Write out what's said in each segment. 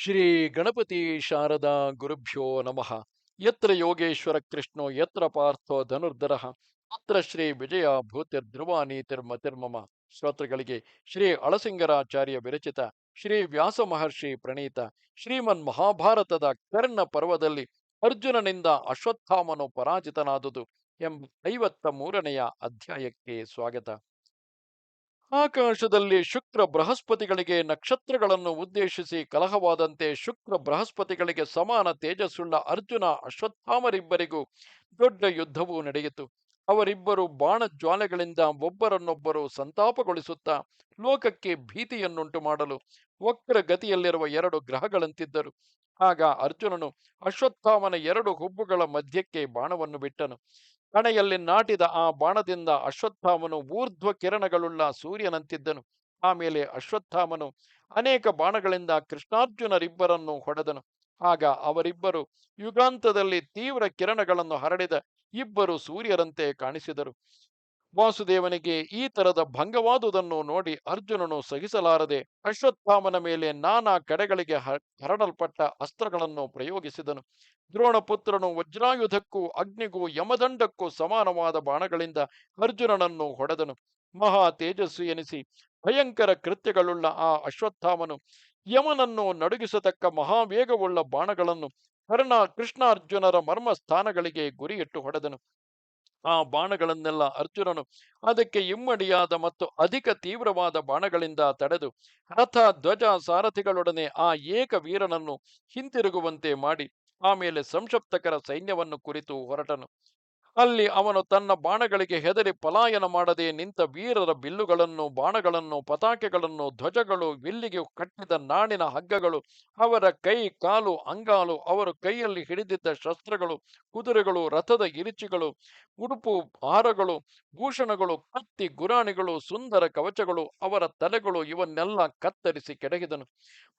ಶ್ರೀ ಗಣಪತಿ ಶಾರದಾ ಗುರುಭ್ಯೋ ನಮಃ. ಯತ್ರ ಯೋಗೇಶ್ವರ ಕೃಷ್ಣೋ, ಯತ್ರ ಪಾರ್ಥೋ ಧನುರ್ಧರ, ಅತ್ರ ಶ್ರೀ ವಿಜಯ ತಿರ್ಮ ತಿರ್ಮಮ ಶ್ರೋತೃಗಳಿಗೆ ಶ್ರೀ ಅಳಸಿಂಗರಾಚಾರ್ಯ ವಿರಚಿತ ಶ್ರೀ ವ್ಯಾಸ ಮಹರ್ಷಿ ಪ್ರಣೀತ ಶ್ರೀಮನ್ ಮಹಾಭಾರತದ ಕರ್ಣ ಪರ್ವದಲ್ಲಿ ಅರ್ಜುನನಿಂದ ಅಶ್ವತ್ಥಾಮನು ಪರಾಜಿತನಾದುದು ಎಂಬ ಐವತ್ತ ಮೂರನೆಯ ಅಧ್ಯಾಯಕ್ಕೆ ಸ್ವಾಗತ. ಆಕಾಶದಲ್ಲಿ ಶುಕ್ರ ಬೃಹಸ್ಪತಿಗಳಿಗೆ ನಕ್ಷತ್ರಗಳನ್ನು ಉದ್ದೇಶಿಸಿ ಕಲಹವಾದಂತೆ ಶುಕ್ರ ಬೃಹಸ್ಪತಿಗಳಿಗೆ ಸಮಾನ ತೇಜಸ್ಸುಳ್ಳ ಅರ್ಜುನ, ಅಶ್ವತ್ಥಾಮರಿಬ್ಬರಿಗೂ ದೊಡ್ಡ ಯುದ್ಧವೂ ನಡೆಯಿತು. ಅವರಿಬ್ಬರು ಬಾಣ ಜ್ವಾಲೆಗಳಿಂದ ಒಬ್ಬರನ್ನೊಬ್ಬರು ಸಂತಾಪಗೊಳಿಸುತ್ತಾ ಲೋಕಕ್ಕೆ ಭೀತಿಯನ್ನುಂಟು ಮಾಡಲು ವಕ್ರ ಗತಿಯಲ್ಲಿರುವ ಎರಡು ಗ್ರಹಗಳಂತಿದ್ದರು. ಆಗ ಅರ್ಜುನನು ಅಶ್ವತ್ಥಾಮನ ಎರಡು ಹುಬ್ಬುಗಳ ಮಧ್ಯಕ್ಕೆ ಬಾಣವನ್ನು ಬಿಟ್ಟನು. ಕಣೆಯಲ್ಲಿ ನಾಟಿದ ಆ ಬಾಣದಿಂದ ಅಶ್ವತ್ಥಾಮನು ಊರ್ಧ್ವ ಕಿರಣಗಳುಳ್ಳ ಸೂರ್ಯನಂತಿದ್ದನು ಆಮೇಲೆ ಅಶ್ವತ್ಥಾಮನು ಅನೇಕ ಬಾಣಗಳಿಂದ ಕೃಷ್ಣಾರ್ಜುನರಿಬ್ಬರನ್ನು ಹೊಡೆದನು. ಆಗ ಅವರಿಬ್ಬರು ಯುಗಾಂತದಲ್ಲಿ ತೀವ್ರ ಕಿರಣಗಳನ್ನು ಹರಡಿದ ಇಬ್ಬರು ಸೂರ್ಯರಂತೆ ಕಾಣಿಸಿದರು. ವಾಸುದೇವನಿಗೆ ಈ ತರದ ಭಂಗವಾದುದನ್ನು ನೋಡಿ ಅರ್ಜುನನು ಸಹಿಸಲಾರದೆ ಅಶ್ವತ್ಥಾಮನ ಮೇಲೆ ನಾನಾ ಕಡೆಗಳಿಗೆ ಹರಡಲ್ಪಟ್ಟ ಅಸ್ತ್ರಗಳನ್ನು ಪ್ರಯೋಗಿಸಿದನು. ದ್ರೋಣಪುತ್ರನು ವಜ್ರಾಯುಧಕ್ಕೂ ಅಗ್ನಿಗೂ ಯಮದಂಡಕ್ಕೂ ಸಮಾನವಾದ ಬಾಣಗಳಿಂದ ಅರ್ಜುನನನ್ನು ಹೊಡೆದನು. ಮಹಾ ತೇಜಸ್ವಿ ಎನಿಸಿ ಭಯಂಕರ ಕೃತ್ಯಗಳುಳ್ಳ ಆ ಅಶ್ವತ್ಥಾಮನು ಯಮನನ್ನು ನಡುಗಿಸತಕ್ಕ ಮಹಾವೇಗವುಳ್ಳ ಬಾಣಗಳನ್ನು ಕರ್ಣ ಕೃಷ್ಣಾರ್ಜುನರ ಮರ್ಮ ಸ್ಥಾನಗಳಿಗೆ ಗುರಿಯಿಟ್ಟು ಹೊಡೆದನು. ಆ ಬಾಣಗಳನ್ನೆಲ್ಲ ಅರ್ಜುನನು ಅದಕ್ಕೆ ಇಮ್ಮಡಿಯಾದ ಮತ್ತು ಅಧಿಕ ತೀವ್ರವಾದ ಬಾಣಗಳಿಂದ ತಡೆದು ರಥ, ಧ್ವಜ, ಸಾರಥಿಗಳೊಡನೆ ಆ ಏಕ ವೀರನನ್ನು ಹಿಂತಿರುಗುವಂತೆ ಮಾಡಿ, ಆಮೇಲೆ ಸಂಶಪ್ತಕರ ಸೈನ್ಯವನ್ನು ಕುರಿತು ಹೊರಟನು. ಅಲ್ಲಿ ಅವನು ತನ್ನ ಬಾಣಗಳಿಗೆ ಹೆದರಿ ಪಲಾಯನ ಮಾಡದೆ ನಿಂತ ವೀರರ ಬಿಲ್ಲುಗಳನ್ನು, ಬಾಣಗಳನ್ನು, ಪತಾಕೆಗಳನ್ನು, ಧ್ವಜಗಳು, ವಿಲ್ಲಿಗೆ ಕಟ್ಟಿದ ನಾಣಿನ ಹಗ್ಗಗಳು, ಅವರ ಕೈ, ಕಾಲು, ಅಂಗಾಲು, ಅವರು ಕೈಯಲ್ಲಿ ಹಿಡಿದಿದ್ದ ಶಸ್ತ್ರಗಳು, ಕುದುರೆಗಳು, ರಥದ ಇರಿಚಿಗಳು, ಉಡುಪು ಹಾರಗಳು, ಭೂಷಣಗಳು, ಕತ್ತಿ, ಗುರಾಣಿಗಳು, ಸುಂದರ ಕವಚಗಳು, ಅವರ ತಲೆಗಳು ಇವನ್ನೆಲ್ಲ ಕತ್ತರಿಸಿ ಕೆಡಗಿದನು.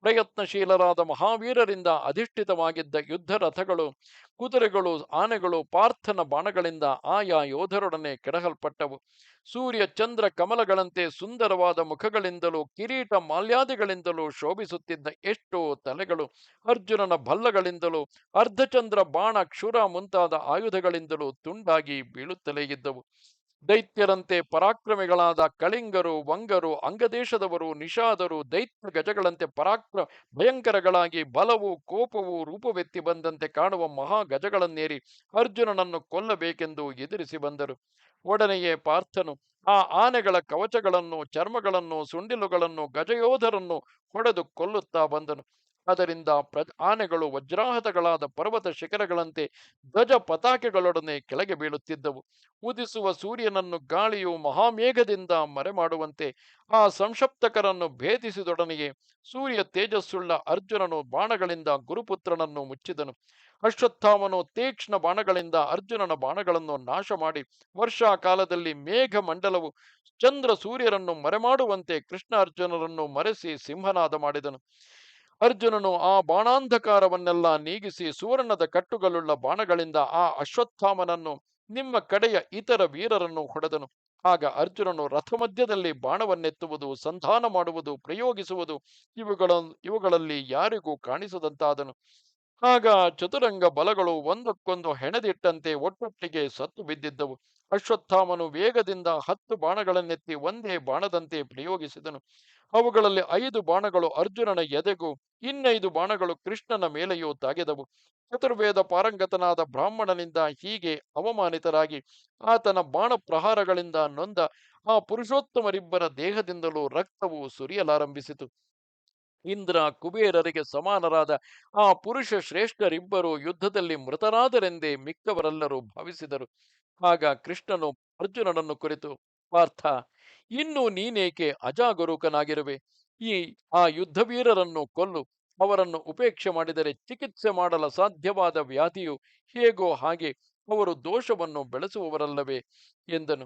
ಪ್ರಯತ್ನಶೀಲರಾದ ಮಹಾವೀರರಿಂದ ಅಧಿಷ್ಠಿತವಾಗಿದ್ದ ಯುದ್ಧ ರಥಗಳು ಕುದುರೆಗಳು, ಆನೆಗಳು, ಪಾರ್ಥನ ಬಾಣಗಳಿಂದ ಆಯಾ ಯೋಧರೊಡನೆ ಕೆಡಹಲ್ಪಟ್ಟವು ಸೂರ್ಯ ಚಂದ್ರ ಕಮಲಗಳಂತೆ ಸುಂದರವಾದ ಮುಖಗಳಿಂದಲೂ ಕಿರೀಟ ಮಾಲ್ಯಾದಿಗಳಿಂದಲೂ ಶೋಭಿಸುತ್ತಿದ್ದ ಎಷ್ಟೋ ತಲೆಗಳು, ಅರ್ಜುನನ ಭಲ್ಲಗಳಿಂದಲೂ, ಅರ್ಧಚಂದ್ರ ಬಾಣ ಕ್ಷುರ ಮುಂತಾದ ಆಯುಧಗಳಿಂದಲೂ ತುಂಡಾಗಿ ಬೀಳುತ್ತಲೇ ಇದ್ದವು. ದೈತ್ಯರಂತೆ ಪರಾಕ್ರಮಿಗಳಾದ ಕಳಿಂಗರು, ವಂಗರು, ಅಂಗದೇಶದವರು, ನಿಷಾದರು, ದೈತ್ಯ ಗಜಗಳಂತೆ ಪರಾಕ್ರ, ಭಯಂಕರಗಳಾಗಿ ಬಲವು, ಕೋಪವು, ರೂಪವೆತ್ತಿ ಬಂದಂತೆ ಕಾಣುವ ಮಹಾ ಗಜಗಳನ್ನೇರಿ ಅರ್ಜುನನನ್ನು ಕೊಲ್ಲಬೇಕೆಂದು ಎದುರಿಸಿ ಬಂದರು. ಒಡನೆಯೇ ಪಾರ್ಥನು ಆ ಆನೆಗಳ ಕವಚಗಳನ್ನು, ಚರ್ಮಗಳನ್ನು, ಸುಂಡಿಲುಗಳನ್ನು, ಗಜಯೋಧರನ್ನು ಹೊಡೆದು ಕೊಲ್ಲುತ್ತಾ ಬಂದನು. ಅದರಿಂದ ಪ್ರ ಆನೆಗಳು ವಜ್ರಾಹತಗಳಾದ ಪರ್ವತ ಶಿಖರಗಳಂತೆ ಧ್ವಜ ಪತಾಕೆಗಳೊಡನೆ ಕೆಳಗೆ ಬೀಳುತ್ತಿದ್ದವು. ಉದಿಸುವ ಸೂರ್ಯನನ್ನು ಗಾಳಿಯು ಮಹಾಮೇಘದಿಂದ ಮರೆಮಾಡುವಂತೆ ಆ ಸಂಶಪ್ತಕರನ್ನು ಭೇದಿಸಿದೊಡನೆಯೇ ಸೂರ್ಯ ತೇಜಸ್ಸುಳ್ಳ ಅರ್ಜುನನು ಬಾಣಗಳಿಂದ ಗುರುಪುತ್ರನನ್ನು ಮುಚ್ಚಿದನು. ಅಶ್ವತ್ಥಾಮನು ತೀಕ್ಷ್ಣ ಬಾಣಗಳಿಂದ ಅರ್ಜುನನ ಬಾಣಗಳನ್ನು ನಾಶ ಮಾಡಿ ವರ್ಷಾ ಕಾಲದಲ್ಲಿ ಮೇಘ ಮಂಡಲವು ಚಂದ್ರ ಸೂರ್ಯರನ್ನು ಮರೆಮಾಡುವಂತೆ ಕೃಷ್ಣ ಅರ್ಜುನರನ್ನು ಮರೆಸಿ ಸಿಂಹನಾದ ಮಾಡಿದನು. ಅರ್ಜುನನು ಆ ಬಾಣಾಂಧಕಾರವನ್ನೆಲ್ಲ ನೀಗಿಸಿ ಸುವರ್ಣದ ಕಟ್ಟುಗಳುಳ್ಳ ಬಾಣಗಳಿಂದ ಆ ಅಶ್ವತ್ಥಾಮನನ್ನು ನಿಮ್ಮ ಕಡೆಯ ಇತರ ವೀರರನ್ನು ಹೊಡೆದನು. ಆಗ ಅರ್ಜುನನು ರಥಮಧ್ಯದಲ್ಲಿ ಬಾಣವನ್ನೆತ್ತುವುದು, ಸಂಧಾನ ಮಾಡುವುದು, ಪ್ರಯೋಗಿಸುವುದು ಇವುಗಳ, ಇವುಗಳಲ್ಲಿ ಯಾರಿಗೂ ಕಾಣಿಸದಂತಾದನು. ಆಗ ಚತುರಂಗ ಬಲಗಳು ಒಂದಕ್ಕೊಂದು ಹೆಣೆದಿಟ್ಟಂತೆ ಒಟ್ಟೊಟ್ಟಿಗೆ ಸತ್ತು ಬಿದ್ದಿದ್ದವು. ಅಶ್ವತ್ಥಾಮನು ವೇಗದಿಂದ ಹತ್ತು ಬಾಣಗಳನ್ನೆತ್ತಿ ಒಂದೇ ಬಾಣದಂತೆ ಪ್ರಯೋಗಿಸಿದನು. ಅವುಗಳಲ್ಲಿ ಐದು ಬಾಣಗಳು ಅರ್ಜುನನ ಎದೆಗೂ, ಇನ್ನೈದು ಬಾಣಗಳು ಕೃಷ್ಣನ ಮೇಲೆಯೂ ತಾಗಿದವು ಚತುರ್ವೇದ ಪಾರಂಗತನಾದ ಬ್ರಾಹ್ಮಣನಿಂದ ಹೀಗೆ ಅವಮಾನಿತರಾಗಿ ಆತನ ಬಾಣ ಪ್ರಹಾರಗಳಿಂದ ನೊಂದ ಆ ಪುರುಷೋತ್ತಮರಿಬ್ಬರ ದೇಹದಿಂದಲೂ ರಕ್ತವು ಸುರಿಯಲಾರಂಭಿಸಿತು. ಇಂದ್ರ ಕುಬೇರರಿಗೆ ಸಮಾನರಾದ ಆ ಪುರುಷ ಶ್ರೇಷ್ಠರಿಬ್ಬರು ಯುದ್ಧದಲ್ಲಿ ಮೃತರಾದರೆಂದೇ ಮಿಕ್ಕವರೆಲ್ಲರೂ ಭಾವಿಸಿದರು. ಆಗ ಕೃಷ್ಣನು ಅರ್ಜುನನನ್ನು ಕುರಿತು ಪಾರ್ಥ ಇನ್ನು ನೀನೇಕೆ ಅಜಾಗರೂಕನಾಗಿರುವೆ? ಈ, ಆ ಯುದ್ಧವೀರರನ್ನು ಕೊಲ್ಲು. ಅವರನ್ನು ಉಪೇಕ್ಷೆ ಮಾಡಿದರೆ ಚಿಕಿತ್ಸೆ ಮಾಡಲು ಸಾಧ್ಯವಾದ ವ್ಯಾಧಿಯು ಹೇಗೋ ಹಾಗೆ ಅವರು ದೋಷವನ್ನು ಬೆಳೆಸುವವರಲ್ಲವೇ? ಎಂದನು.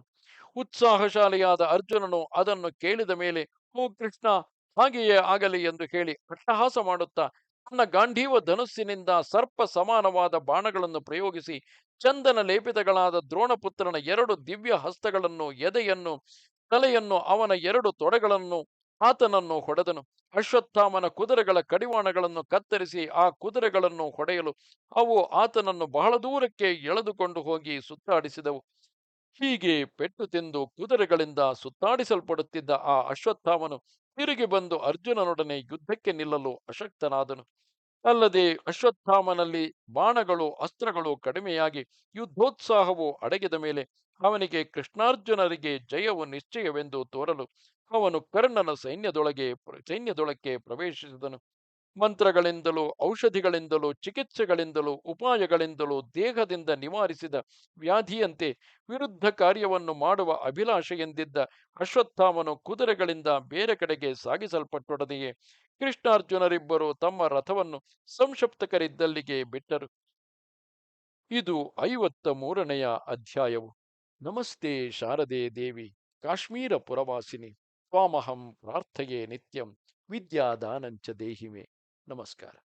ಉತ್ಸಾಹಶಾಲಿಯಾದ ಅರ್ಜುನನು ಅದನ್ನು ಕೇಳಿದ ಮೇಲೆ, ಓ ಕೃಷ್ಣ, ಹಾಗೆಯೇ ಆಗಲಿ ಎಂದು ಹೇಳಿ ಅಟ್ಟಹಾಸ ಮಾಡುತ್ತಾ, ತನ್ನ ಗಾಂಧೀವ ಧನುಸ್ಸಿನಿಂದ ಸರ್ಪ ಸಮಾನವಾದ ಬಾಣಗಳನ್ನು ಪ್ರಯೋಗಿಸಿ, ಚಂದನ ಲೇಪಿತಗಳಾದ ದ್ರೋಣಪುತ್ರನ ಎರಡು ದಿವ್ಯ ಹಸ್ತಗಳನ್ನು ಎದೆಯನ್ನು ತಲೆಯನ್ನು ಅವನ ಎರಡು ತೊಡೆಗಳನ್ನು ಆತನನ್ನು ಹೊಡೆದನು. ಅಶ್ವತ್ಥಾಮನ ಕುದುರೆಗಳ ಕಡಿವಾಣಗಳನ್ನು ಕತ್ತರಿಸಿ ಆ ಕುದುರೆಗಳನ್ನು ಹೊಡೆಯಲು ಅವು ಆತನನ್ನು ಬಹಳ ದೂರಕ್ಕೆ ಎಳೆದುಕೊಂಡು ಹೋಗಿ ಸುತ್ತಾಡಿಸಿದವು. ಹೀಗೆ ಪೆಟ್ಟು ತಿಂದು ಕುದುರೆಗಳಿಂದ ಸುತ್ತಾಡಿಸಲ್ಪಡುತ್ತಿದ್ದ ಆ ಅಶ್ವತ್ಥಾಮನು ತಿರುಗಿ ಬಂದು ಅರ್ಜುನನೊಡನೆ ಯುದ್ಧಕ್ಕೆ ನಿಲ್ಲಲು ಅಶಕ್ತನಾದನು. ಅಲ್ಲದೆ ಅಶ್ವತ್ಥಾಮನಲ್ಲಿ ಬಾಣಗಳು, ಅಸ್ತ್ರಗಳು ಕಡಿಮೆಯಾಗಿ ಯುದ್ಧೋತ್ಸಾಹವು ಅಡಗಿದ ಮೇಲೆ ಅವನಿಗೆ ಕೃಷ್ಣಾರ್ಜುನರಿಗೆ ಜಯವು ನಿಶ್ಚಯವೆಂದು ತೋರಲು ಅವನು ಕರ್ಣನ ಸೈನ್ಯದೊಳಗೆ ಸೈನ್ಯದೊಳಕ್ಕೆ ಪ್ರವೇಶಿಸಿದನು. ಮಂತ್ರಗಳಿಂದಲೂ, ಔಷಧಿಗಳಿಂದಲೂ, ಚಿಕಿತ್ಸೆಗಳಿಂದಲೂ, ಉಪಾಯಗಳಿಂದಲೂ ದೇಹದಿಂದ ನಿವಾರಿಸಿದ ವ್ಯಾಧಿಯಂತೆ ವಿರುದ್ಧ ಕಾರ್ಯವನ್ನು ಮಾಡುವ ಅಭಿಲಾಷೆಯೆಂದಿದ್ದ ಅಶ್ವತ್ಥಾಮನು ಕುದುರೆಗಳಿಂದ ಬೇರೆ ಕಡೆಗೆ ಸಾಗಿಸಲ್ಪಟ್ಟೊಡನೆಯೇ ಕೃಷ್ಣಾರ್ಜುನರಿಬ್ಬರು ತಮ್ಮ ರಥವನ್ನು ಸಂಶಪ್ತಕರಿದ್ದಲ್ಲಿಗೆ ಬಿಟ್ಟರು. ಇದು ಐವತ್ತ ಮೂರನೆಯ ಅಧ್ಯಾಯವು. ನಮಸ್ತೆ ಶಾರದೆ ದೇವಿ, ಕಾಶ್ಮೀರ ಪುರವಾಸಿನಿ, ತ್ವಾಮಹಂ ಪ್ರಾರ್ಥೆಯೇ ನಿತ್ಯಂ, ವಿದ್ಯಾದಾನಂಚ ದೇಹಿಮೆ. ನಮಸ್ಕಾರ.